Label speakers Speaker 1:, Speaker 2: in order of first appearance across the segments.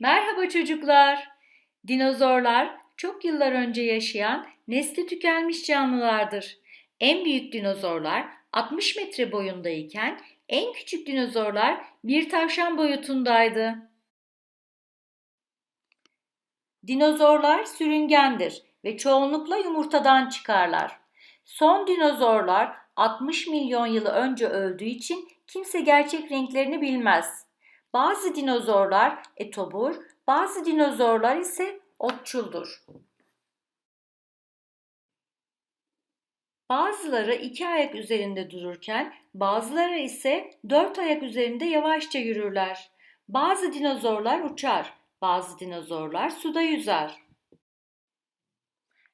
Speaker 1: Merhaba çocuklar. Dinozorlar çok yıllar önce yaşayan nesli tükenmiş canlılardır. En büyük dinozorlar 60 metre boyundayken en küçük dinozorlar bir tavşan boyutundaydı. Dinozorlar sürüngendir ve çoğunlukla yumurtadan çıkarlar. Son dinozorlar 60 milyon yıl önce öldüğü için kimse gerçek renklerini bilmez. Bazı dinozorlar etobur, bazı dinozorlar ise otçuldur. Bazıları iki ayak üzerinde dururken bazıları ise dört ayak üzerinde yavaşça yürürler. Bazı dinozorlar uçar, bazı dinozorlar suda yüzer.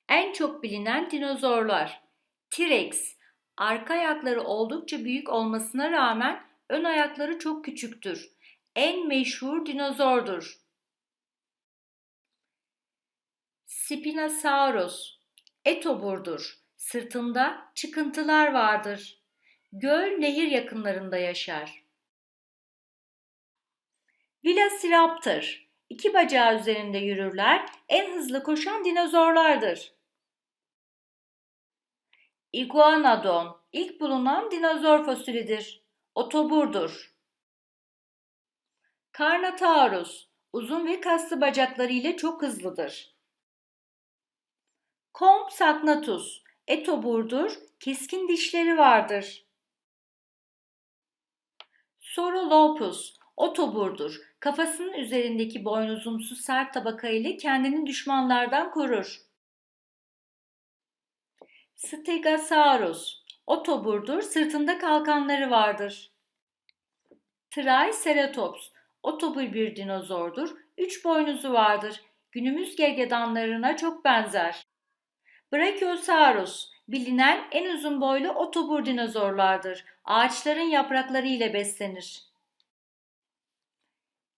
Speaker 1: En çok bilinen dinozorlar T-Rex, arka ayakları oldukça büyük olmasına rağmen ön ayakları çok küçüktür. En meşhur dinozordur. Spinosaurus, etoburdur. Sırtında çıkıntılar vardır. Göl nehir yakınlarında yaşar. Velociraptor, iki bacağı üzerinde yürürler, en hızlı koşan dinozorlardır. Iguanodon, ilk bulunan dinozor fosilidir. Otoburdur. Carnotaurus, uzun ve kaslı bacakları ile çok hızlıdır. Compsognathus, etoburdur, keskin dişleri vardır. Sorolopus, otoburdur, kafasının üzerindeki boynuzumsu sert tabaka ile kendini düşmanlardan korur. Stegosaurus, otoburdur, sırtında kalkanları vardır. Triceratops, otobur bir dinozordur, üç boynuzu vardır. Günümüz gergedanlarına çok benzer. Brachiosaurus, bilinen en uzun boylu otobur dinozorlardır. Ağaçların yaprakları ile beslenir.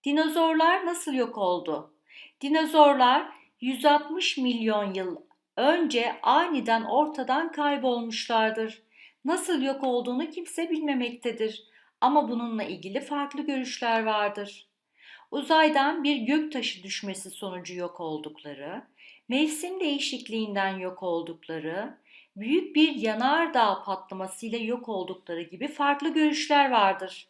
Speaker 1: Dinozorlar nasıl yok oldu? Dinozorlar 160 milyon yıl önce aniden ortadan kaybolmuşlardır. Nasıl yok olduğunu kimse bilmemektedir. Ama bununla ilgili farklı görüşler vardır. Uzaydan bir göktaşı düşmesi sonucu yok oldukları, mevsim değişikliğinden yok oldukları, büyük bir yanardağ patlamasıyla yok oldukları gibi farklı görüşler vardır.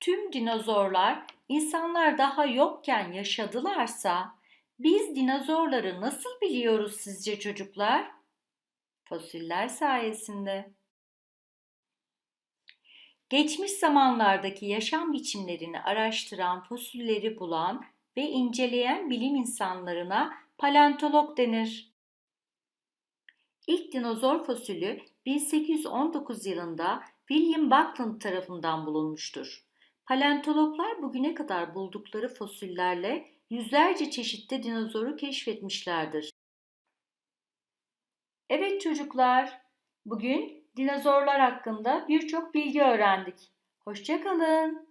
Speaker 1: Tüm dinozorlar insanlar daha yokken yaşadılarsa biz dinozorları nasıl biliyoruz sizce çocuklar? Fosiller sayesinde. Geçmiş zamanlardaki yaşam biçimlerini araştıran fosilleri bulan ve inceleyen bilim insanlarına paleontolog denir. İlk dinozor fosili 1819 yılında William Buckland tarafından bulunmuştur. Paleontologlar bugüne kadar buldukları fosillerle yüzlerce çeşitte dinozoru keşfetmişlerdir. Evet çocuklar, bugün dinozorlar hakkında birçok bilgi öğrendik. Hoşçakalın.